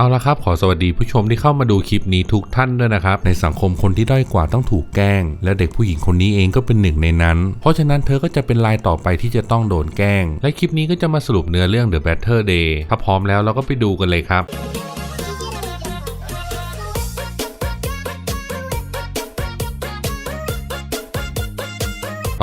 เอาละครับ ขอสวัสดีผู้ชมที่เข้ามาดูคลิปนี้ทุกท่านด้วยนะครับ ในสังคมคนที่ด้อยกว่าต้องถูกแกล้ง และเด็กผู้หญิงคนนี้เองก็เป็นหนึ่งในนั้น เพราะฉะนั้นเธอก็จะเป็นรายต่อไปที่จะต้องโดนแกล้ง และคลิปนี้ก็จะมาสรุปเนื้อเรื่อง The Better Day ถ้าพร้อมแล้วเราก็ไปดูกันเลยครับ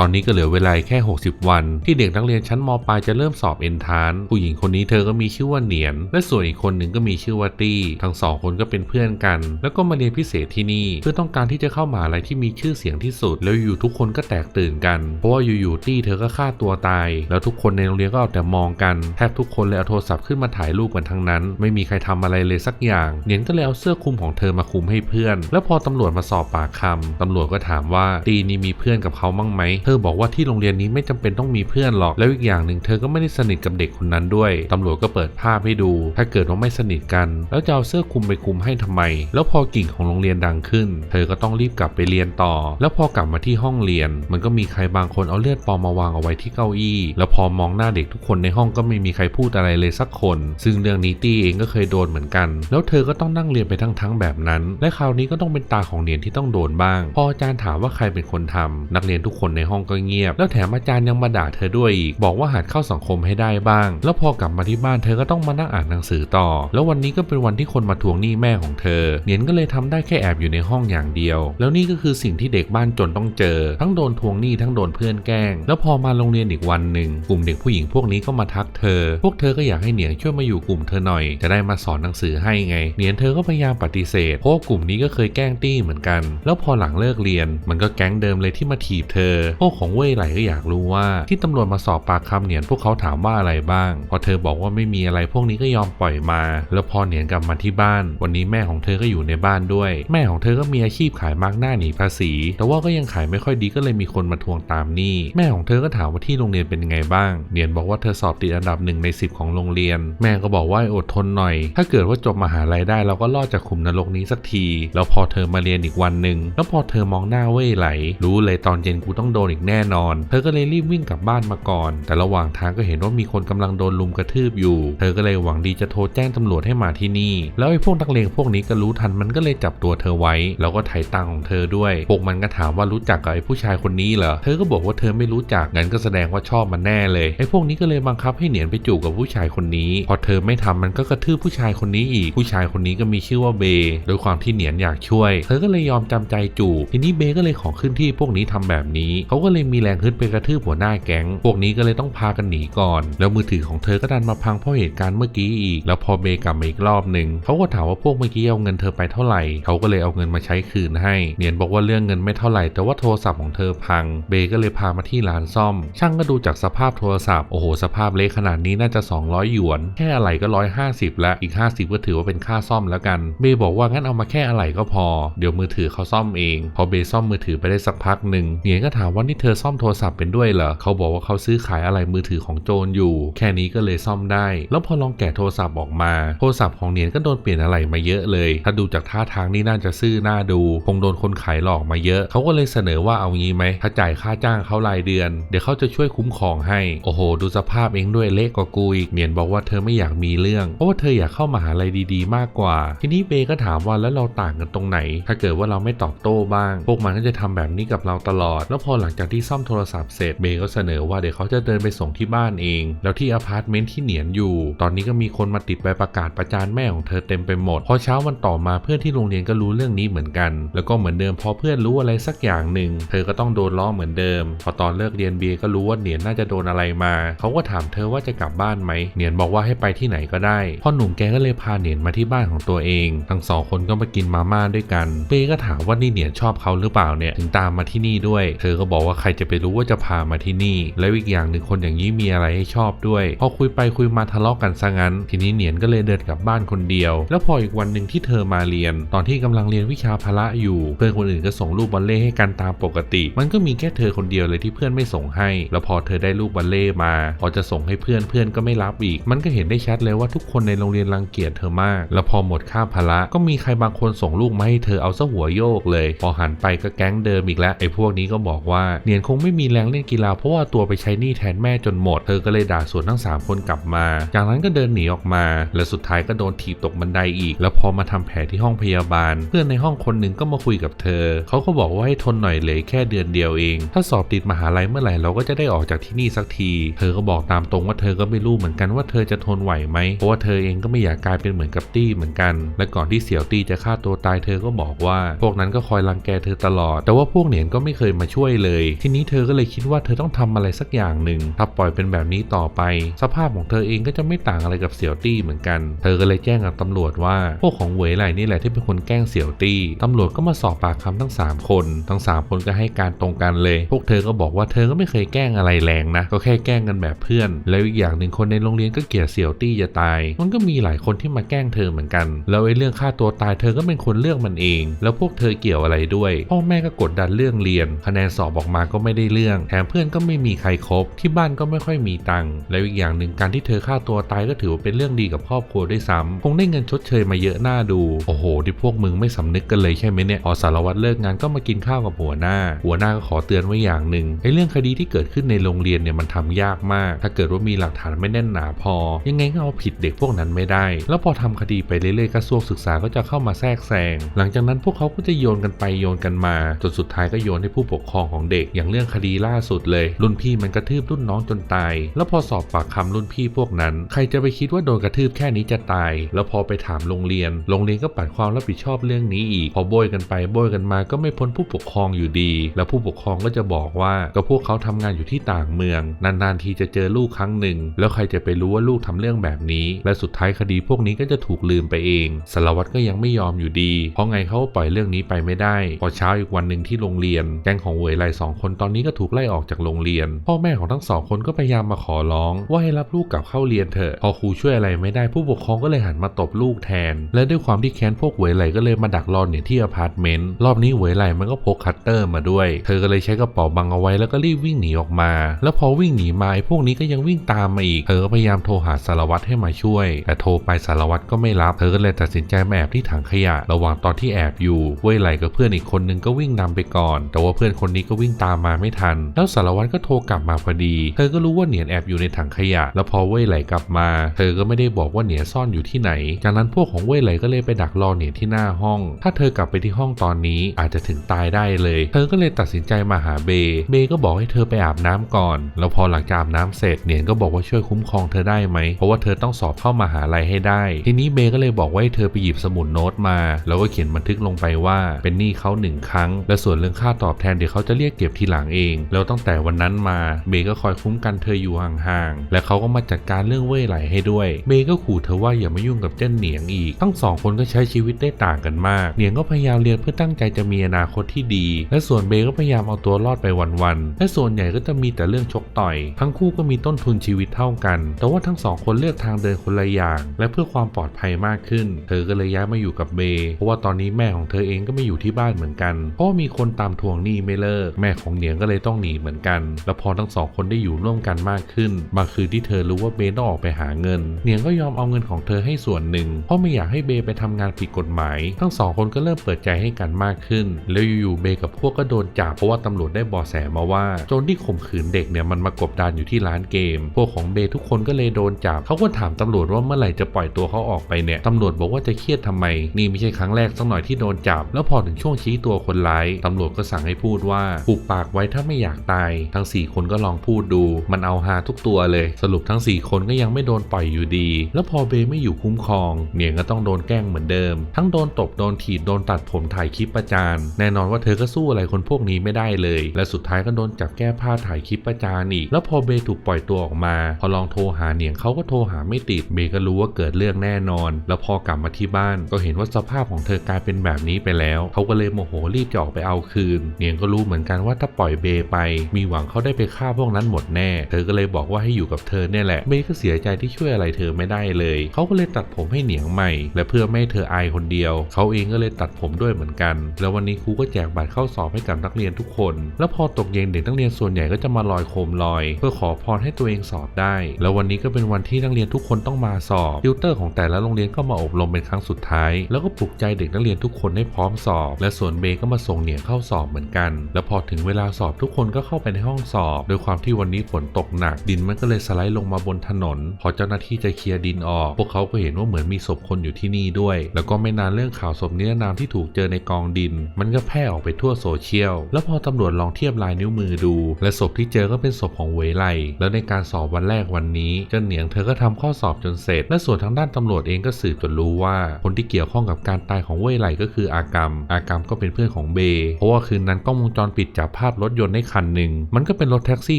ตอนนี้ก็เหลือเวลาแค่ 60 วัน ที่เด็กนักเรียนชั้นมปลายจะเริ่มสอบเอนทานผู้หญิงคนนี้เธอก็มีชื่อว่าเหนียน และส่วนอีกคนหนึ่งก็มีชื่อว่าตี้ ทั้งสองคนก็เป็นเพื่อนกัน แล้วก็มาเรียนพิเศษที่นี่ เพื่อต้องการที่จะเข้ามหาลัยที่มีชื่อเสียงที่สุด แล้วอยู่ทุกคนก็แตกตื่นกัน เพราะว่าอยู่ๆตี้เธอก็ฆ่าตัวตาย แล้วทุกคนในโรงเรียนก็เอาแต่มองกัน แทบทุกคนเลยเอาโทรศัพท์ขึ้นมาถ่ายรูปกันทั้งนั้น ไม่มีใครทำอะไรเลยสักอย่าง เหนียนก็เลยเอาเสื้อคลุมของเธอมาคลุมให้เพื่อน แล้วพอตำรวจมาสอบปากคำตำรวจก็ถามว่าตีนี่มีเพื่อนกับเขามั่งไหมเธอบอกว่าที่โรงเรียนนี้ไม่จำเป็นต้องมีเพื่อนหรอก แล้วอีกอย่างหนึ่งเธอก็ไม่ได้สนิทกับเด็กคนนั้นด้วยตำรวจก็เปิดภาพให้ดู ถ้าเกิดว่าไม่สนิทกัน แล้วจะเอาเสื้อคลุมไปคลุมให้ทำไม แล้วพอกิ่งของโรงเรียนดังขึ้น เธอก็ต้องรีบกลับไปเรียนต่อ แล้วพอกลับมาที่ห้องเรียน มันก็มีใครบางคนเอาเลือดปลอมมาวางเอาไว้ที่เก้าอี้ แล้วพอมองหน้าเด็กทุกคนในห้องก็ไม่มีใครพูดอะไรเลยสักคน ซึ่งเรื่องนี้ตี้เองก็เคยโดนเหมือนกัน แล้วเธอก็ต้องนั่งเรียนไปทั้งๆแบบนั้น และคราวนี้ก็ต้องเป็นตาของเนียนที่ต้องโดนบ้าง พออาจารย์ถามว่าใครเป็นคนทำนักเรียนทุกคนในห้องก็เงียบ แล้วแถมอาจารย์ยังมาด่าเธอด้วยอีก บอกว่าหัดเข้าสังคมให้ได้บ้าง แล้วพอกลับมาที่บ้านเธอก็ต้องมานั่งอ่านหนังสือต่อ แล้ววันนี้ก็เป็นวันที่คนมาทวงหนี้แม่ของเธอ เนียนก็เลยทำได้แค่แอบอยู่ในห้องอย่างเดียว แล้วนี่ก็คือสิ่งที่เด็กบ้านจนต้องเจอ ทั้งโดนทวงหนี้ทั้งโดนเพื่อนแกล้ง แล้วพอมาโรงเรียนอีกวันหนึ่งกลุ่มเด็กผู้หญิงพวกนี้ก็มาทักเธอ พวกเธอก็อยากให้เหนียนช่วยมาอยู่กลุ่มเธอหน่อย จะได้มาสอนหนังสือให้ไงเหนียนเธอก็พยายามปฏิเสธ เพราะกลุ่มนี้ก็เคยแกล้งตี้เหมือนกัน แล้วพอหลังเลิกเรียน มันก็แก๊งเดิมเลยที่มาถีบเธอพวกของเว่ยไหลก็อยากรู้ว่าที่ตำรวจมาสอบปากคำเหนียนพวกเขาถามว่าอะไรบ้าง พอเธอบอกว่าไม่มีอะไรพวกนี้ก็ยอมปล่อยมา แล้วพอเหนียนกลับมาที่บ้าน วันนี้แม่ของเธอก็อยู่ในบ้านด้วย แม่ของเธอก็มีอาชีพขายมาร์กหน้าหนีภาษี แต่ว่าก็ยังขายไม่ค่อยดีก็เลยมีคนมาทวงตามหนี้ แม่ของเธอก็ถามว่าที่โรงเรียนเป็นไงบ้าง เหนียนบอกว่าเธอสอบติดอันดับหนึ่งในสิบของโรงเรียน แม่ก็บอกว่าอดทนหน่อย ถ้าเกิดว่าจบมหาลัยได้เราก็รอดจากขุมนรกนี้สักที แล้วพอเธอมาเรียนอีกวันหนึ่งแล้วพอเธอมองหน้าเว่ยไหล รู้เลยตอนเย็นกูต้องโดนอีกแน่นอน เธอก็เลยรีบวิ่งกลับบ้านมาก่อน แต่ระหว่างทางก็เห็นว่ามีคนกำลังโดนลุมกระทืบอยู่ เธอก็เลยหวังดีจะโทรแจ้งตำรวจให้มาที่นี่ แล้วไอ้พวกนักเลงพวกนี้ก็รู้ทันมันก็เลยจับตัวเธอไว้ แล้วก็ไถ่ตังค์ของเธอด้วย พวกมันก็ถามว่ารู้จักกับไอ้ผู้ชายคนนี้เหรอ เธอก็บอกว่าเธอไม่รู้จัก งั้นก็แสดงว่าชอบมันแน่เลย ไอ้พวกนี้ก็เลยบังคับให้เหนียนไปจูบกับผู้ชายคนนี้ พอเธอไม่ทำมันก็กระทืบผู้ชายคนนี้อีก ผู้ชายคนนี้ก็มีชื่อว่าเบย์โดยความที่เหนียนอยากช่วย เธอก็เลยยอมจำใจจูบ ทีนี้เบย์ก็เลยขอขึ้นที่พวกนี้ทำแบบนี้เขาก็็เลยมีแรงขึ้นไปกระทืบหัวหน้าแก๊ง พวกนี้ก็เลยต้องพากันหนีก่อน แล้วมือถือของเธอก็ดันมาพังเพราะเหตุการณ์เมื่อกี้อีก แล้วพอเบย์กลับมาอีกรอบหนึ่งเขาก็ถามว่าพวกเมื่อกี้เอาเงินเธอไปเท่าไหร่ เขาก็เลยเอาเงินมาใช้คืนให้ เนียนบอกว่าเรื่องเงินไม่เท่าไหร่ แต่ว่าโทรศัพท์ของเธอพัง เบย์ก็เลยพามาที่ร้านซ่อม ช่างก็ดูจากสภาพโทรศัพท์ โอ้โห สภาพเละขนาดนี้น่าจะ 200 หยวน แค่อะไรก็ 150 แล้ว อีก 50 ก็ถือว่าเป็นค่าซ่อมแล้วกัน เบย์บอกว่างั้นเอามาแค่อะไรก็พอ เดี๋ยวมือถือเขาซ่อมเอง พอเบซ่อมมือถือไปได้สักพักหนึ่งเนียนก็ถามว่านี่เธอซ่อมโทรศัพท์เป็นด้วยเหรอเขาบอกว่าเขาซื้อขายอะไรมือถือของโจรอยู่ แค่นี้ก็เลยซ่อมได้ แล้วพอลองแกะโทรศัพท์ออกมา โทรศัพท์ของเนียนก็โดนเปลี่ยนอะไรมาเยอะเลย ถ้าดูจากท่าทางนี่น่าจะซื่อหน้าดู คงโดนคนขายหลอกมาเยอะ เขาก็เลยเสนอว่าเอางี้ไหมถ้าจ่ายค่าจ้างเขารายเดือน เดี๋ยวเขาจะช่วยคุ้มครองให้ โอ้โห ดูสภาพเองด้วยเละกกว่ากูอีก เนียนบอกว่าเธอไม่อยากมีเรื่อง เพราะว่าเธออยากเข้ามาหาลัยดีๆ มากกว่า ทีนี้เบย์ก็ถามว่าแล้วเราต่างกันตรงไหน ถ้าเกิดว่าเราไม่ตอบโต้บ้าง พวกมันก็จะทำแบบนี้กับเราตลอด แล้วพอหลังจากที่ซ่อมโทรศัพท์เสร็จเบย์ก็เสนอว่าเดี๋ยวเขาจะเดินไปส่งที่บ้านเอง แล้วที่อพาร์ตเมนต์ที่เหนียนอยู่ ตอนนี้ก็มีคนมาติดใบประกาศประจานแม่ของเธอเต็มไปหมด พอเช้าวันต่อมาเพื่อนที่โรงเรียนก็รู้เรื่องนี้เหมือนกัน แล้วก็เหมือนเดิมพอเพื่อนรู้อะไรสักอย่างหนึ่งเธอก็ต้องโดนล้อเหมือนเดิม พอตอนเลิกเรียนเบียร์ก็รู้ว่าเหนียนน่าจะโดนอะไรมา เขาก็ถามเธอว่าจะกลับบ้านไหมเหนียนบอกว่าให้ไปที่ไหนก็ได้พ่อหนุ่มแกก็เลยพาเหนียนมาที่บ้านของตัวเอง ทั้งสองคนก็มากินมาม่าด้วยกันเบย์ก็ถามว่านี่เหนียนชอบเขาหรือเปล่าเนี่ยถึงตามมาที่นี่ด้วย เธอก็บอกว่าใครจะไปรู้ว่าจะพามาที่นี่ แล้วอีกอย่างหนึ่งคนอย่างนี้มีอะไรให้ชอบด้วย พอคุยไปคุยมาทะเลาะกันซะงั้น ทีนี้เหนียนก็เลยเดินกลับบ้านคนเดียว แล้วพออีกวันหนึ่งที่เธอมาเรียน ตอนที่กำลังเรียนวิชาพละอยู่ เพื่อนคนอื่นก็ส่งรูปบอลเล่ให้กันตามปกติ มันก็มีแค่เธอคนเดียวเลยที่เพื่อนไม่ส่งให้ แล้วพอเธอได้รูปบอลเล่มา พอจะส่งให้เพื่อนเพื่อนก็ไม่รับอีก มันก็เห็นได้ชัดเลยว่าทุกคนในโรงเรียนรังเกียจเธอมาก แล้วพอหมดค่าพละก็มีใครบางคนส่งลูกมาให้เธอเอาซะหัวโยกเลย พอหันไปก็แก๊งเดิมอีกแล้วไอ้พวกนี้ก็บอกว่าเนียนคงไม่มีแรงเล่นกีฬาเพราะว่าตัวไปใช้หนี้แทนแม่จนหมด เธอก็เลยด่าสวนทั้ง 3 คนกลับมา จากนั้นก็เดินหนีออกมา และสุดท้ายก็โดนถีบตกบันไดอีก แล้วพอมาทำแผลที่ห้องพยาบาล เพื่อนในห้องคนหนึ่งก็มาคุยกับเธอ เขาก็บอกว่าให้ทนหน่อยเลยแค่เดือนเดียวเอง ถ้าสอบติดมหาลัยเมื่อไหร่เราก็จะได้ออกจากที่นี่สักที เธอก็บอกตามตรงว่าเธอก็ไม่รู้เหมือนกันว่าเธอจะทนไหวไหม เพราะว่าเธอเองก็ไม่อยากกลายเป็นเหมือนกับตี้เหมือนกัน และก่อนที่เสี่ยวตี้จะฆ่าตัวตายเธอก็บอกว่า พวกนั้นก็คอยรังแกเธอตลอด แต่ว่าพวกเหนียนก็ไม่เคยมาช่วยเลยทีนี้เธอก็เลยคิดว่าเธอต้องทำอะไรสักอย่างหนึ่งถ้าปล่อยเป็นแบบนี้ต่อไป สภาพของเธอเองก็จะไม่ต่างอะไรกับเสี่ยวตี้เหมือนกัน เธอก็เลยแจ้งกับตำรวจว่า พวกของเหวยไหลนี่แหละที่เป็นคนแกล้งเสี่ยวตี้ตำรวจก็มาสอบปากคำทั้ง 3 คน ทั้ง 3 คนก็ให้การตรงกันเลย พวกเธอก็บอกว่าเธอก็ไม่เคยแกล้งอะไรแรงนะ ก็แค่แกล้งกันแบบเพื่อน แล้วอีกอย่างหนึ่งคนในโรงเรียนก็เกลียดเสี่ยวตี้จะตาย มันก็มีหลายคนที่มาแกล้งเธอเหมือนกัน แล้วไอ้เรื่องฆ่าตัวตายเธอก็เป็นคนเลือกมันเอง แล้วพวกเธอเกี่ยวอะไรด้วย พ่อแม่ก็กดดันเรื่องเรียน คะแนนสอบออกมาก็ไม่ได้เรื่อง แถมเพื่อนก็ไม่มีใครครบ ที่บ้านก็ไม่ค่อยมีตังค์ แล้วอีกอย่างหนึ่งการที่เธอฆ่าตัวตายก็ถือว่าเป็นเรื่องดีกับครอบครัวด้วยซ้ำคงได้เงินชดเชยมาเยอะหน้าดู โอ้โห ที่พวกมึงไม่สำนึกกันเลยใช่ไหมเนี่ย พอสารวัตรเลิกงานก็มากินข้าวกับหัวหน้า หัวหน้าก็ขอเตือนไว้อย่างหนึ่งไอ้เรื่องคดีที่เกิดขึ้นในโรงเรียนเนี่ยมันทำยากมาก ถ้าเกิดว่ามีหลักฐานไม่แน่นหนาพอ ยังไงก็เอาผิดเด็กพวกนั้นไม่ได้ แล้วพอทำคดีไปเรื่อยๆกระทรวงศึกษาก็จะเข้ามาแทรกแซง หลังจากนั้นพวกเขาก็จะโยนกันไปโยนกันมาจนสุดท้ายก็โยนให้ผู้ปกครองของเด็กอย่างเรื่องคดีล่าสุดเลย รุ่นพี่มันกระทืบรุ่นน้องจนตาย แล้วพอสอบปากคำรุ่นพี่พวกนั้น ใครจะไปคิดว่าโดนกระทืบแค่นี้จะตาย แล้วพอไปถามโรงเรียน โรงเรียนก็ปัดความรับผิดชอบเรื่องนี้อีก พอโบยกันไปโบยกันมาก็ไม่พ้นผู้ปกครองอยู่ดี แล้วผู้ปกครองก็จะบอกว่าก็พวกเขาทำงานอยู่ที่ต่างเมือง นานๆทีจะเจอลูกครั้งหนึ่ง แล้วใครจะไปรู้ว่าลูกทำเรื่องแบบนี้ และสุดท้ายคดีพวกนี้ก็จะถูกลืมไปเองสารวัตรก็ยังไม่ยอมอยู่ดี เพราะไงเขาปล่อยเรื่องนี้ไปไม่ได้ พอเช้าอีกวันหนึ่งที่โรงเรียนแก๊งของเวยไลสองคนตอนนี้ก็ถูกไล่ออกจากโรงเรียน พ่อแม่ของทั้งสองคนก็พยายามมาขอร้อง ว่าให้รับลูกกลับเข้าเรียนเถอะพอครูช่วยอะไรไม่ได้ผู้ปกครองก็เลยหันมาตบลูกแทน และด้วยความที่แค้นพวกเหวยไลก็เลยมาดักรอเนี่ยที่อพาร์ตเมนต์รอบนี้เหวยไลมันก็พกคัตเตอร์มาด้วย เธอก็เลยใช้กระเป๋าบังเอาไว้แล้วก็รีบวิ่งหนีออกมา แล้วพอวิ่งหนีมาไอ้พวกนี้ก็ยังวิ่งตามมาอีก เธอก็พยายามโทรหาสารวัตรให้มาช่วย แต่โทรไปสารวัตรก็ไม่รับ เธอก็เลยตัดสินใจมาแอบที่ถังขยะ ระหว่างตอนที่แอบอยู่เวยไหลกับเพื่อนอีกคนนึงก็วิ่งนำไปก่อน แต่ว่าเพื่อนคนนี้ก็วิ่งตามมาไม่ทัน แล้วสารวัตรก็โทรกลับมาพอดี เธอก็รู้ว่าเหนียนแอบอยู่ในถังขยะ แล้วพอเว่ยไหลกลับมา เธอก็ไม่ได้บอกว่าเหนียนซ่อนอยู่ที่ไหน จากนั้นพวกของเว่ยไหลก็เลยไปดักรอเหนียนที่หน้าห้อง ถ้าเธอกลับไปที่ห้องตอนนี้อาจจะถึงตายได้เลย เธอก็เลยตัดสินใจมาหาเบ เบก็บอกให้เธอไปอาบน้ำก่อน แล้วพอหลังจากอาบน้ำเสร็จเหนียนก็บอกว่าช่วยคุ้มครองเธอได้ไหม เพราะว่าเธอต้องสอบเข้ามาหาลัยให้ได้ ทีนี้เบก็เลยบอกว่าให้เธอไปหยิบสมุดโน้ตมา แล้วก็เขียนบันทึกลงไปว่าเป็นหนี้เขาหนึ่งครั้ง และส่วนเรื่องค่าตอบแทนเดี๋ยวเขาจะเรียกเก็บทีหลังเอง แล้วตั้งแต่วันนั้นมาเบก็คอยคุ้มกันเธออยู่ห่างๆและเขาก็มาจัดการเรื่องเว่ยไหลให้ด้วยเบก็ขู่เธอว่าอย่ามายุ่งกับเจ้าเหนียงอีก ทั้งสองคนก็ใช้ชีวิตได้ต่างกันมาก เหนียงก็พยายามเรียนเพื่อตั้งใจจะมีอนาคตที่ดี และส่วนเบก็พยายามเอาตัวรอดไปวันๆและส่วนใหญ่ก็จะมีแต่เรื่องชกต่อย ทั้งคู่ก็มีต้นทุนชีวิตเท่ากัน แต่ว่าทั้งสองคนเลือกทางเดินคนละอย่าง และเพื่อความปลอดภัยมากขึ้น เธอก็เลยย้ายมาอยู่กับเบเพราะว่าตอนนี้แม่ของเธอเองก็ไม่อยู่ที่บ้านเหมือนกัน เพราะมีคนตามทวงหนี้ไม่เลิก แม่ของเหนียงก็เลยต้องหนีเหมือนกัน แล้วพอทั้งสองคนได้อยู่ร่วมกันมากขึ้นบางคืนที่เธอรู้ว่าเบย์ต้องออกไปหาเงิน เหนียงก็ยอมเอาเงินของเธอให้ส่วนหนึ่ง เพราะไม่อยากให้เบย์ไปทำงานผิดกฎหมาย ทั้งสองคนก็เริ่มเปิดใจให้กันมากขึ้น แล้วอยู่ๆเบยกับพวกก็โดนจับเพราะว่าตำรวจได้เบาะแสมาว่าโจรที่ข่มขืนเด็กเนี่ยมันมากบดานอยู่ที่ร้านเกม พวกของเบย์ทุกคนก็เลยโดนจับเขาก็ถามตำรวจว่าเมื่อไหร่จะปล่อยตัวเขาออกไปเนี่ยตำรวจบอกว่าจะเครียดทำไม นี่ไม่ใช่ครั้งแรกสักหน่อยที่โดนจับ แล้วพอถึงช่วงชี้ตัวคนร้ายตำรวจก็สั่งให้พูดว่าผูกปากไว้ถ้าไม่อยากตาย ทั้ง 4 คนก็ลองพูดดู มันเอาฮาทุกตัวเลย สรุปทั้ง 4 คนก็ยังไม่โดนปล่อยอยู่ดี แล้วพอเบไม่อยู่คุ้มครองเนียงก็ต้องโดนแกล้งเหมือนเดิม ทั้งโดนตบโดนถีบโดนตัดผมถ่ายคลิปประจานแน่นอนว่าเธอก็สู้อะไรคนพวกนี้ไม่ได้เลย และสุดท้ายก็โดนจับแก้ผ้าถ่ายคลิปประจานอีก แล้วพอเบถูกปล่อยตัวออกมา พอลองโทรหาเนียงเขาก็โทรหาไม่ติด เบก็รู้ว่าเกิดเรื่องแน่นอน แล้วพอกลับมาที่บ้าน ก็เห็นว่าสภาพของเธอกลายเป็นแบบนี้ไปแล้ว เขาก็เลยโมโหรีบจะออกไปเอาคืน เนียงก็รู้เหมือนกันว่าถ้าปล่อยเบไป มีหวังเขาได้ไปฆ่าพวกนั้นหมดแน่ เธอก็เลยบอกว่าให้อยู่กับเธอเนี่ยแหละ เบก็เสียใจที่ช่วยอะไรเธอไม่ได้เลย เขาก็เลยตัดผมให้เหนียงใหม่ และเพื่อไม่ให้เธออายคนเดียว เขาเองก็เลยตัดผมด้วยเหมือนกัน แล้ววันนี้ครูก็แจกบัตรเข้าสอบให้กับนักเรียนทุกคน แล้วพอตกเย็นเด็กนักเรียนส่วนใหญ่ก็จะมาลอยโคมลอย เพื่อขอพรให้ตัวเองสอบได้ แล้ววันนี้ก็เป็นวันที่นักเรียนทุกคนต้องมาสอบ ติวเตอร์ของแต่ละโรงเรียนก็มาอบรมเป็นครั้งสุดท้าย แล้วก็ปลุกใจเด็กนักเรียนทุกคนให้พร้อมสอบ และส่วนเบก็มาส่งเหนียงเข้าสอบเหมือนกัน แล้วพอถึงเวลาสอบทุกคนก็เข้าไปในห้องสอบโดยความที่วันนี้ฝนตกหนัก ดินมันก็เลยสไลด์ลงมาบนถนน พอเจ้าหน้าที่จะเคลียร์ดินออก พวกเขาก็เห็นว่าเหมือนมีศพคนอยู่ที่นี่ด้วย แล้วก็ไม่นานเรื่องข่าวศพนิรนามที่ถูกเจอในกองดิน มันก็แพร่ออกไปทั่วโซเชียล แล้วพอตำรวจลองเทียบลายนิ้วมือดู และศพที่เจอก็เป็นศพของเวยไลแล้วในการสอบวันแรกวันนี้เจ้าเหนียงเธอก็ทำข้อสอบจนเสร็จ และส่วนทางด้านตำรวจเองก็สืบจนรู้ว่าคนที่เกี่ยวข้องกับการตายของเวยไลก็คืออากรรม อากรรมก็เป็นเพื่อนของเบย์เพราะว่าคืนนั้นกล้องวงจรปิดจับภาพรถยนต์ได้คันหนึ่งมันก็เป็นรถแท็กซี่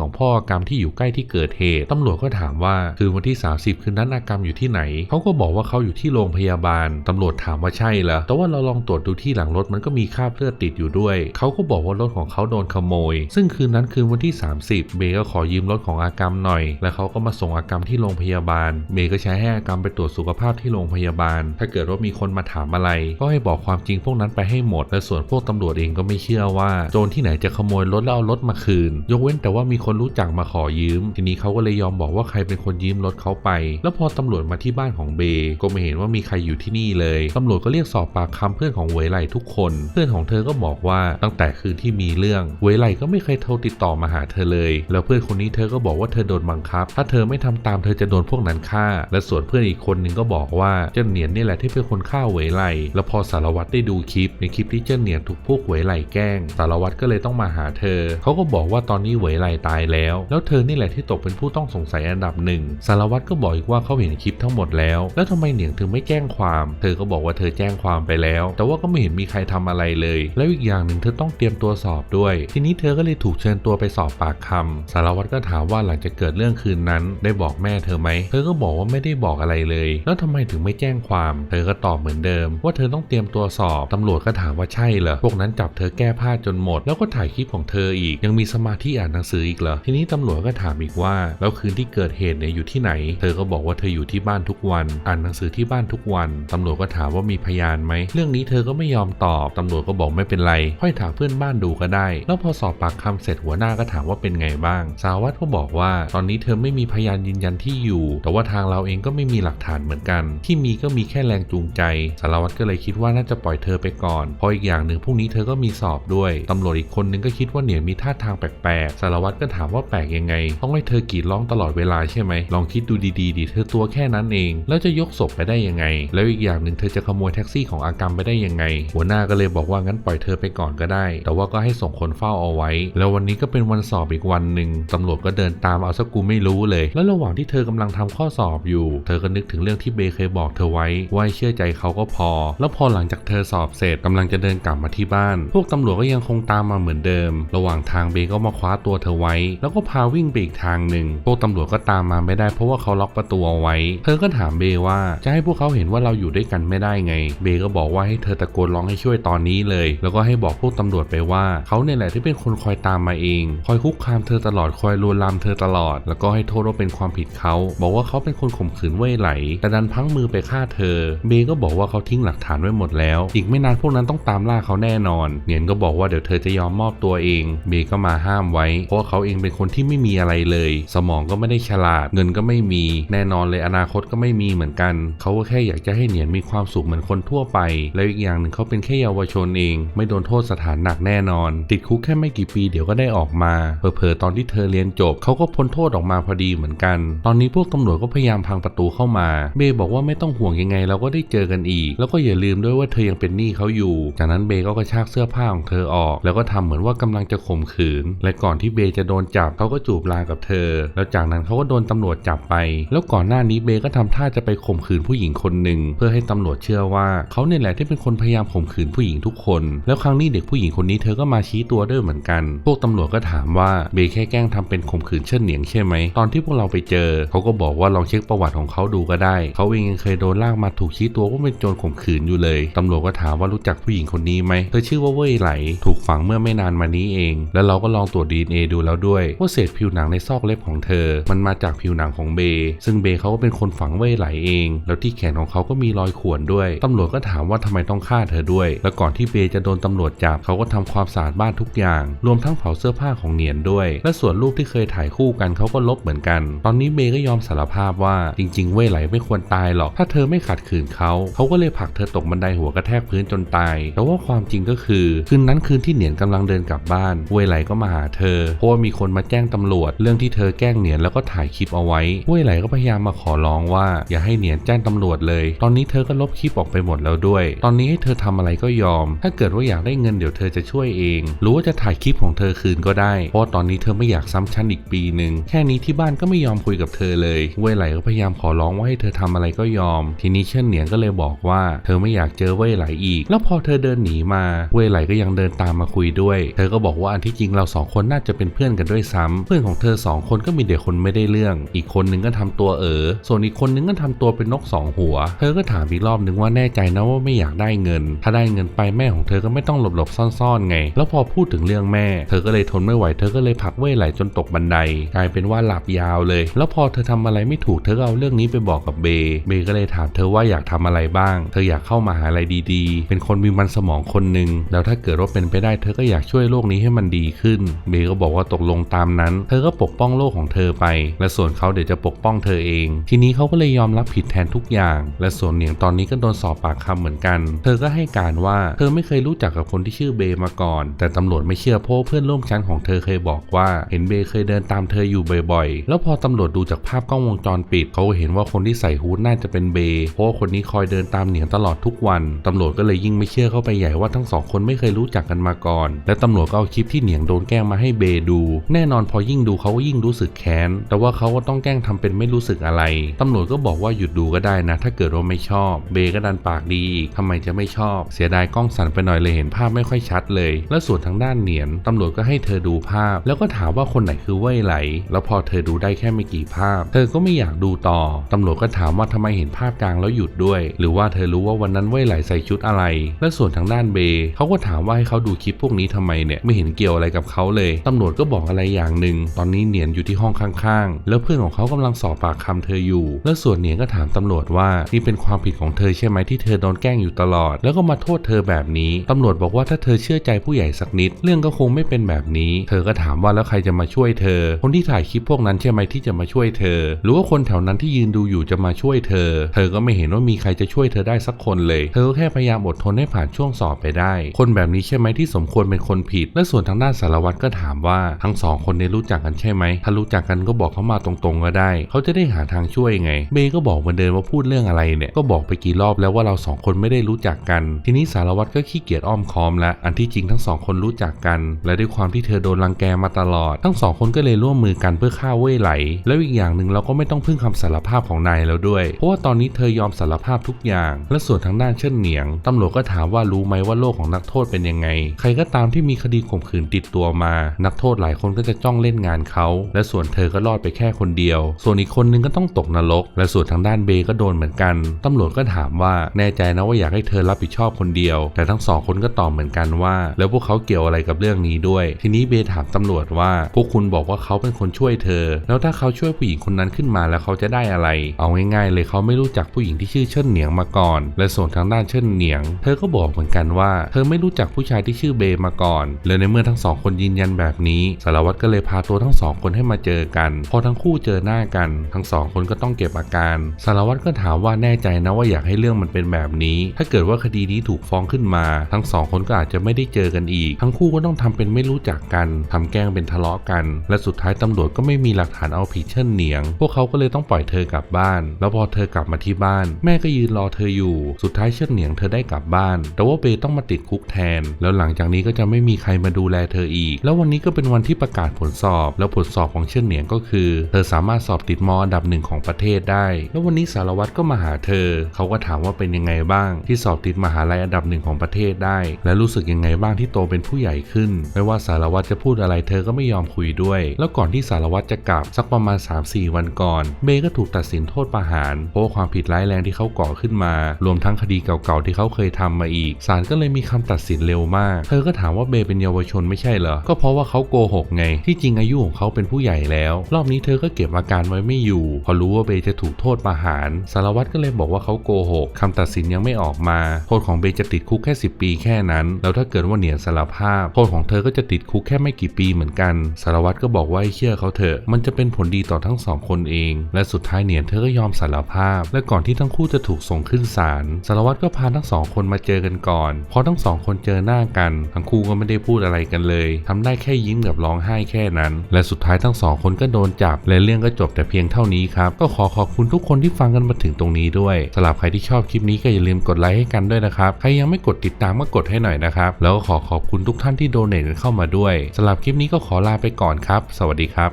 ของพ่ออากรรมที่อยู่ใกล้ที่เกิดเหตุตำรวจก็ถามว่าคืนวันที่ 30 คืนนั้นอากรรมอยู่ที่ไหนเขาก็บอกว่าเขาอยู่ที่โรงพยาบาลตำรวจถามว่าใช่เหรอแต่ว่าเราลองตรวจดูที่หลังรถมันก็มีคราบเลือดติดอยู่ด้วยเขาก็บอกว่ารถของเขาโดนขโมย ซึ่งคืนนั้นคืนวันที่ 30 เบย์ก็ขอยืมรถของอากรรมหน่อย แล้วเขาก็มาส่งอากรรมที่โรงพยาบาล เบย์ก็ใช้ให้อากรรมไปตรวจสุขภาพที่โรงพยาบาล ถ้าเกิดว่ามีคนมาถามอะไร ก็ให้บอกความจริงพวกนั้นไปให้หมด และส่วนพวกตำรวจเองก็ไม่เชื่อว่าโจรที่ไหนจะขโมยรถแล้วเอารถมาคืน ยกเว้นแต่ว่ามีคนรู้จักมาขอยืม ทีนี้เขาก็เลยยอมบอกว่าใครเป็นคนยืมรถเขาไป แล้วพอตำรวจมาที่บ้านของเบก็ไม่เห็นว่ามีใครอยู่ที่นี่เลยตำรวจก็เรียกสอบปากคำเพื่อนของเวยไลทุกคน เพื่อนของเธอก็บอกว่าตั้งแต่คืนที่มีเรื่องเวยไลก็ไม่เคยโทรติดต่อมาหาเธอเลย แล้วเพื่อนคนนี้เธอก็บอกว่าเธอโดนบังคับ ถ้าเธอไม่ทำตามเธอจะโดนพวกนั้นฆ่า และส่วนเพื่อนอีกคนหนึ่งก็บอกว่าเจ้าเหนียนนี่แหละที่เป็นคนฆ่าเวยไลแล้วพอสารวัตรได้ดูคลิปในคลิปที่เจ้าเหนียนถูกพวกเวยไลแกล้ง สารวัตรก็เลยต้องมาหาเธอ เขาก็บอกว่าตอนนี้เหวยไลตายแล้ว แล้วเธอนี่แหละที่ตกเป็นผู้ต้องสงสัยอันดับหนึ่งสารวัตรก็บอกอีกว่าเขาเห็นคลิปทั้งหมดแล้ว แล้วทำไมเหนียงถึงไม่แจ้งความ เธอก็บอกว่าเธอแจ้งความไปแล้ว แต่ว่าก็ไม่เห็นมีใครทำอะไรเลย แล้วอีกอย่างหนึ่งเธอต้องเตรียมตัวสอบด้วย ทีนี้เธอก็เลยถูกเชิญตัวไปสอบปากคำสารวัตรก็ถามว่าหลังจากเกิดเรื่องคืนนั้น ได้บอกแม่เธอไหม เธอก็บอกว่าไม่ได้บอกอะไรเลย แล้วทำไมถึงไม่แจ้งความ เธอก็ตอบเหมือนเดิม ว่าเธอต้องเตรียมตัวสอบตำรวจก็ถามว่าใช่เหรอพวกนั้นจับเธอแก้ผ้าจนหมด แล้วก็ถ่ายคลิปของเธออีก ยังมีสมาธิอ่านหนังสืออีกเหรอ ทีนี้ตำรวจก็ถามอีกว่า แล้วคืนที่เกิดเหตุเนี่ยอยู่ที่ไหน เธอก็บอกว่าเธออยู่ที่บ้านทุกวัน อ่านหนังสือที่บ้านทุกวัน ตำรวจก็ถามว่ามีพยานไหม เรื่องนี้เธอก็ไม่ยอมตอบ ตำรวจก็บอกไม่เป็นไร ค่อยถามเพื่อนบ้านดูก็ได้ แล้วพอสอบปากคำเสร็จหัวหน้าก็ถามว่าเป็นไงบ้าง สารวัตรก็บอกว่า ตอนนี้เธอไม่มีพยานยืนยันที่อยู่ แต่ว่าทางเราเองก็ไม่มีหลักฐานเหมือนกัน ที่มีก็มีแค่แรงจูงใจ สารวัตรก็เลยคิดว่าน่าจะปล่อยเธอไปก่อน เพราะอีกอย่างหนึ่งพรุ่งนี้เธอก็มีสอบด้วย ตำรวจอีกคนนึงก็คิดว่าเหนียนมีท่าทางแปลกๆ สารวัตรก็ถามว่าแปลกยังไง ต้องให้เธอกรีดร้องตลอดเวลาใช่ไหม ลองคิดดูดีๆดิเธอตัวแค่นั้นเอง แล้วจะยกศพไปได้ยังไง แล้วอีกอย่างหนึ่งเธอจะขโมยแท็กซี่ของอากรรมไปได้ยังไง หัวหน้าก็เลยบอกว่างั้นปล่อยเธอไปก่อนก็ได้ แต่ว่าก็ให้ส่งคนเฝ้าเอาไว้ แล้ววันนี้ก็เป็นวันสอบอีกวันหนึ่งตำรวจก็เดินตามเอาสักกูไม่รู้เลย แล้วระหว่างที่เธอกำลังทำข้อสอบอยู่ เธอก็นึกถึงเรื่องที่เบย์เคยบอกเธอไว้ว่าเชื่อใจเขาก็พอ แล้วพอหลังจากเธอสอบเสร็จกำลังจะเดินกลับมาที่บ้าน พวกตำรวจก็ยังคงตามมาเหมือนเดิมระหว่างทางเบย์ก็มาคว้าตัวเธอไว้ แล้วก็พาวิ่งไปอีกทางหนึ่งพวกตำรวจก็ตามมาไม่ได้เพราะว่าเขาล็อกประตูเอาไว้ เธอก็ถามเบย์ว่าจะให้พวกเขาเห็นว่าเราอยู่ด้วยกันไม่ได้ไง เบย์ก็บอกว่าให้เธอตะโกนร้องให้ช่วยตอนนี้เลย แล้วก็ให้บอกพวกตำรวจไปว่าเขาเนี่ยแหละที่เป็นคนคอยตามมาเอง คอยคุกคามเธอตลอดคอยลวนลามเธอตลอด แล้วก็ให้โทษว่าเป็นความผิดเขา บอกว่าเขาเป็นคนข่มขืนเว่ยไหล แต่ดันพังมือไปฆ่าเธอ เบย์ก็บอกว่าเขาทิ้งหลักฐานไว้หมดแล้ว อีกไม่นานพวกนั้นต้องตามล่าเขาแน่นอน เนียนก็บอกว่าเดี๋ยวเธอจะยอมมอบตัวเองเบย์ก็มาห้ามไว้ เพราะเขาเองเป็นคนที่ไม่มีอะไรเลย สมองก็ไม่ได้ฉลาด เงินก็ไม่มีแน่นอนเลยอนาคตก็ไม่มีเหมือนกัน เขาก็แค่อยากจะให้เหนียนมีความสุขเหมือนคนทั่วไป แล้วอีกอย่างหนึ่งเขาเป็นแค่เยาวชนเอง ไม่โดนโทษสถานหนักแน่นอน ติดคุกแค่ไม่กี่ปีเดี๋ยวก็ได้ออกมาเผลอๆตอนที่เธอเรียนจบเขาก็พ้นโทษออกมาพอดีเหมือนกัน ตอนนี้พวกตำรวจก็พยายามพังประตูเข้ามา เบย์บอกว่าไม่ต้องห่วงยังไงเราก็ได้เจอกันอีก แล้วก็อย่าลืมด้วยว่าเธอยังเป็นหนี้เขาอยู่ จากนั้นเบย์ก็กระชากเสื้อผ้าของเธอออก แล้วก็ทำเหมือนว่ากำลังจะข่มขืน และก่อนที่เบย์จะโดนจับเขาก็จูบลากับเธอ แล้วจากนั้นเขาก็โดนตำรวจจับไป แล้วก่อนหน้านี้เบย์ก็ทำท่าจะไปข่มขืนผู้หญิงคนหนึ่งเพื่อให้ตำรวจเชื่อว่าเขาเนี่ยแหละที่เป็นคนพยายามข่มขืนผู้หญิงทุกคน แล้วครั้งนี้เด็กผู้หญิงคนนี้เธอก็มาชี้ตัวด้วยเหมือนกัน พวกตำรวจก็ถามว่าเบย์แค่แกล้งทำเป็นข่มขืนเชิดเหนียงใช่ไหมตอนที่พวกเราไปเจอเขาก็บอกว่าลองเช็คประวัติของเขาดูก็ได้เขาเองยังเคยโดนลากมาถูกชี้ตัวว่าเป็นโจรข่มขืนอยู่เลยตำรวจก็ถามว่ารู้จักผู้หญิงคนนี้ไหมเธอชื่อว่าเว่ยไหล ถูกฝังเมื่อไม่นานมานี้เอง แล้วเราก็ลองตรวจ DNA ดูแล้วด้วยว่าเศษผิวหนังในซอกเล็บของเธอ มันมาจากผิวหนังของเบย์ซึ่งเบย์เขาก็เป็นคนฝังเว่ยไหลเอง แล้วที่แขนของเขาก็มีรอยข่วนด้วยตำรวจก็ถามว่าทำไมต้องฆ่าเธอด้วย แล้วก่อนที่เบย์จะโดนตำรวจจับเขาก็ทำความสะอาดบ้านทุกอย่าง รวมทั้งเผาเสื้อผ้าของเนียนด้วย และส่วนรูปที่เคยถ่ายคู่กันเขาก็ลบเหมือนกัน ตอนนี้เบย์ก็ยอมสารภาพว่าจริง ๆ เว่ยไหลไม่ควรตายหรอกถ้าเธอไม่ขัดขืนเขาเขาก็เลยผลักเธอตกบันไดหัวกระแทกพื้นจนตายแต่ว่าความจริงก็คือคืนนั้นคืนที่เหนียนกำลังเดินกลับบ้านเว่ยไหลก็มาหาเธอ เพราะว่ามีคนมาแจ้งตำรวจ เรื่องที่เธอแกล้งเหนียนแล้วก็ถ่ายคลิปเอาไว้เว่ยไหลก็พยายามมาขอร้องว่า อย่าให้เหนียนแจ้งตำรวจเลย ตอนนี้เธอก็ลบคลิปออกไปหมดแล้วด้วย ตอนนี้ให้เธอทำอะไรก็ยอม ถ้าเกิดว่าอยากได้เงินเดี๋ยวเธอจะช่วยเองรือว่าจะถ่ายคลิปของเธอคืนก็ได้ เพราะตอนนี้เธอไม่อยากซ้ำชั้นอีกปีหนึ่งแค่นี้ที่บ้านก็ไม่ยอมคุยกับเธอเลยเว่ยไหลก็พยายามขอร้องว่าให้เธอทำอะไรก็ยอม ทีนี้เชิญเหนียนก็เลยบอกว่า เธอไม่อยากเจอเว่ยไหลอีก แล้วพอเธอเดินหนีมาเว่ยไหลก็ยังเดินตามมาคุยด้วย เธธอก็บอกว่าอันที่จริงเราสองคนน่าจะเป็นเพื่อนกันด้วยซ้ำเพื่อนของเธอสองคนก็มีเด็กคนไม่ได้เรื่อง อีกคนนึงก็ทำตัวเออส่วนอีกคนนึงก็ทำตัวเป็นนกสองหัว เธอก็ถามอีกรอบนึงว่าแน่ใจนะว่าไม่อยากได้เงิน ถ้าได้เงินไปแม่ของเธอก็ไม่ต้องหลบๆซ่อนๆไง แล้วพอพูดถึงเรื่องแม่ เธอก็เลยทนไม่ไหวเธอก็เลยผลักเว่ยไหลจนตกบันได กลายเป็นว่าหลับยาวเลย แล้วพอเธอทำอะไรไม่ถูกเธอก็เอาเรื่องนี้ไปบอกกับเบย์เบย์ก็เลยถามเธอว่าอยากทำอะไรบ้าง เธออยากเข้ามาหาอะไรดีๆ เป็นคนมีมันสมองคนหนึ่งแล้วถ้าเกิดว่าเป็นไปได้เธอก็อยากช่วยโลกนี้ให้มันดีขึ้น เบย์ก็บอกว่าตกลงตามนั้น เธอก็ปกป้องโลกของเธอไป และส่วนเขาเดี๋ยวจะปกป้องเธอเอง ทีนี้เขาก็เลยยอมรับผิดแทนทุกอย่าง และส่วนเหนียงตอนนี้ก็โดนสอบปากคำเหมือนกัน เธอก็ให้การว่าเธอไม่เคยรู้จักกับคนที่ชื่อเบย์มาก่อน แต่ตำรวจไม่เชื่อเพราะเพื่อนร่วมชั้นของเธอเคยบอกว่า เห็นเบย์เคยเดินตามเธออยู่บ่อยๆ แล้วพอตำรวจดูจากภาพกล้องวงจรปิด เขาก็เห็นว่าคนที่ใส่ฮูดน่าจะเป็นเบย์เพราะคนนี้คอยเดินตามเหนียงตลอดทุกวัน ตำรวจก็เลยยิ่งไม่เชื่อเข้าไปใหญ่ว่าทั้งสองคนไม่เคยรู้จักกันมาก่อน และตำำรวจก็เอาคลิปที่เหนียงโดนแกล้งมาให้เบย์ดู แน่นอนพอยิ่งดูเขาก็ยิ่งรู้สึกแค้น แต่ว่าเขาก็ต้องแกล้งทำเป็นไม่รู้สึกอะไร ตำรวจก็บอกว่าหยุดดูก็ได้นะ ถ้าเกิดว่าไม่ชอบ เบย์ก็ดันปากดีอีกทำไมจะไม่ชอบ เสียดายกล้องสั่นไปหน่อยเลยเห็นภาพไม่ค่อยชัดเลย และส่วนทางด้านเหนียนตำรวจก็ให้เธอดูภาพ แล้วก็ถามว่าคนไหนคือเว่ยไหล แล้วพอเธอดูได้แค่ไม่กี่ภาพ เธอก็ไม่อยากดูต่อ ตำรวจก็ถามว่าทำไมเห็นภาพกลางแล้วหยุดด้วย หรือว่าเธอรู้ว่าวันนั้นเว่ยไหลใส่ชุดอะไร และส่วนทางด้านเบย์เขาก็ถามว่าให้เขาดูคลิปพวกนี้ทำไมเนี่ยไม่เห็นเกี่ยวอะไรกับเขาเลยตำรวจก็บอกอะไรอย่างหนึ่งตอนนี้เหนียนอยู่ที่ห้องข้างๆ แล้วเพื่อนของเขากำลังสอบปากคำเธออยู่ แล้วส่วนเหนียนก็ถามตำรวจว่านี่เป็นความผิดของเธอใช่ไหมที่เธอโดนแกล้งอยู่ตลอด แล้วก็มาโทษเธอแบบนี้ตำรวจบอกว่าถ้าเธอเชื่อใจผู้ใหญ่สักนิด เรื่องก็คงไม่เป็นแบบนี้ เธอก็ถามว่าแล้วใครจะมาช่วยเธอ คนที่ถ่ายคลิปพวกนั้นใช่ไหมที่จะมาช่วยเธอ หรือว่าคนแถวนั้นที่ยืนดูอยู่จะมาช่วยเธอ เธอก็ไม่เห็นว่ามีใครจะช่วยเธอได้สักคนเลย เธอก็แค่พยายามอดทนให้ผ่านช่วงสอบไปได้ คนแบบนี้ใช่ไหมที่สมควรเป็นคนผิด และส่วนทางด้านสารวัตรก็ถามว่าทั้งสองคนนี้รู้จักกันใช่ไหมถ้ารู้จักกันก็บอกเขามาตรงๆก็ได้ เขาจะได้หาทางช่วยไง เบย์ก็บอกเหมือนเดิมว่าพูดเรื่องอะไรเนี่ยก็บอกไปกี่รอบแล้วว่าเราสองคนไม่ได้รู้จักกัน ทีนี้สารวัตรก็ขี้เกียจอ้อมค้อมละอันที่จริงทั้งสองคนรู้จักกัน และด้วยความที่เธอโดนรังแกมาตลอด ทั้งสองคนก็เลยร่วมมือกันเพื่อฆ่าเว่ยไหล แล้วอีกอย่างหนึ่งเราก็ไม่ต้องพึ่งคำสารภาพของนายแล้วด้วย เพราะว่าตอนนี้เธอยอมสารภาพทุกอย่าง และส่วนทางด้านเชิดเหนียงตำรวจก็ถามว่ารู้ไหมว่าโลกของนักโทษเป็นยังไง ใครก็ตามที่มีคดีข่มขืนติดตัวมา นักโทษหลายคนก็จะจ้องเล่นงานเขา และส่วนเธอก็รอดไปแค่คนเดียว ส่วนอีกคนนึงก็ต้องตกนรก และส่วนทางด้านเบย์ก็โดนเหมือนกัน ตำรวจก็ถามว่าแน่ใจนะว่าอยากให้เธอรับผิดชอบคนเดียว แต่ทั้งสองคนก็ตอบเหมือนกันว่า แล้วพวกเขาเกี่ยวอะไรกับเรื่องนี้ด้วย ทีนี้เบย์ถามตำรวจว่าพวกคุณบอกว่าเขาเป็นคนช่วยเธอ แล้วถ้าเขาช่วยผู้หญิงคนนั้นขึ้นมาแล้วเขาจะได้อะไร เอาง่ายๆ เลยเขาไม่รู้จักผู้หญิงที่ชื่อเชิดเหนียงมาก่อน และส่วนทางด้านเชิดเหนียง เธอก็บอกเหมือนกันว่า เธอไม่รู้จักผู้ชายที่ชื่อเบย์มาก่อนและในเมื่อทั้งสองคนยืนยันแบบนี้สารวัตรก็เลยพาตัวทั้งสองคนให้มาเจอกัน พอทั้งคู่เจอหน้ากัน ทั้งสองคนก็ต้องเก็บอาการ สารวัตรก็ถามว่าแน่ใจนะว่าอยากให้เรื่องมันเป็นแบบนี้ ถ้าเกิดว่าคดีนี้ถูกฟ้องขึ้นมา ทั้งสองคนก็อาจจะไม่ได้เจอกันอีก ทั้งคู่ก็ต้องทำเป็นไม่รู้จักกันทำแกล้งเป็นทะเลาะกัน และสุดท้ายตำรวจก็ไม่มีหลักฐานเอาผิดเชิญเหนียง พวกเขาก็เลยต้องปล่อยเธอกลับบ้าน แล้วพอเธอกลับมาที่บ้าน แม่ก็ยืนรอเธออยู่ สุดท้ายเชิญเหนียงเธอได้กลับบ้าน แต่ว่าเบย์ต้องมาติดคุกแทน แล้วหลังจากนี้ก็จะไม่มีใครมาดูแลเธออีก แล้ววันนี้ก็เป็นวันที่ประกาศผลสอบ แล้วผลสอบของเชิญเหนียงก็คือ เธอสามารถสอบติดมออันดับหนึ่งของประเทศได้ แล้ววันนี้สารวัตรก็มาหาเธอ เขาก็ถามว่าเป็นยังไงบ้าง ที่สอบติดมหาลัยอันดับหนึ่งของประเทศได้ และรู้สึกยังไงบ้างที่โตเป็นผู้ใหญ่ขึ้น ไม่ว่าสารวัตรจะพูดอะไรเธอก็ไม่ยอมคุยด้วย แล้วก่อนที่สารวัตรจะกลับสักประมาณ 3-4 วันก่อนเบย์ก็ถูกตัดสินโทษประหารเพราะความผิดร้ายแรงที่เขาก่อขึ้นมา รวมทั้งคดีเก่าๆที่เขาเคยทำมาอีกศาลก็เลยมีคำตัดสินเร็วมาก เธอก็ถามว่าเบย์เป็นเยาวชนไม่ใช่เหรอ ก็เพราะว่าเขาโกหกไง ที่จริงอายุของเขาเป็นผู้ใหญ่แล้ว รอบนี้เธอก็เก็บอาการไว้ไม่อยู่ พอรู้ว่าเบย์จะถูกโทษประหาร สารวัตรก็เลยบอกว่าเขาโกหกคำตัดสินยังไม่ออกมา โทษของเบย์จะติดคุกแค่ 10 ปีแค่นั้น แล้วถ้าเกิดว่าเหนียนสารภาพ โทษของเธอก็จะติดคุกแค่ไม่กี่ปีเหมือนกัน สารวัตรก็บอกว่าเชื่อเขาเถอะ มันจะเป็นผลดีต่อทั้งสองคนเอง และสุดท้ายเหนียนเธอก็ยอมสารภาพ และก่อนที่ทั้งคู่จะถูกส่งขึ้นศาล สารวัตรก็พาทั้งสองคนมาเจอกันก่อน พอทั้งสองคนเจอหน้ากัน ทั้งคู่ก็ไม่ได้ได้พูดอะไรกันเลยทำได้แค่ยิ้มกับร้องไห้แค่นั้น และสุดท้ายทั้งสองคนก็โดนจับ และเรื่องก็จบแต่เพียงเท่านี้ครับ ก็ขอขอบคุณทุกคนที่ฟังกันมาถึงตรงนี้ด้วยสำหรับใครที่ชอบคลิปนี้ก็อย่าลืมกดไลค์ให้กันด้วยนะครับ ใครยังไม่กดติดตามก็กดให้หน่อยนะครับ แล้วก็ขอขอบคุณทุกท่านที่โดเนทเข้ามาด้วยสำหรับคลิปนี้ก็ขอลาไปก่อนครับ สวัสดีครับ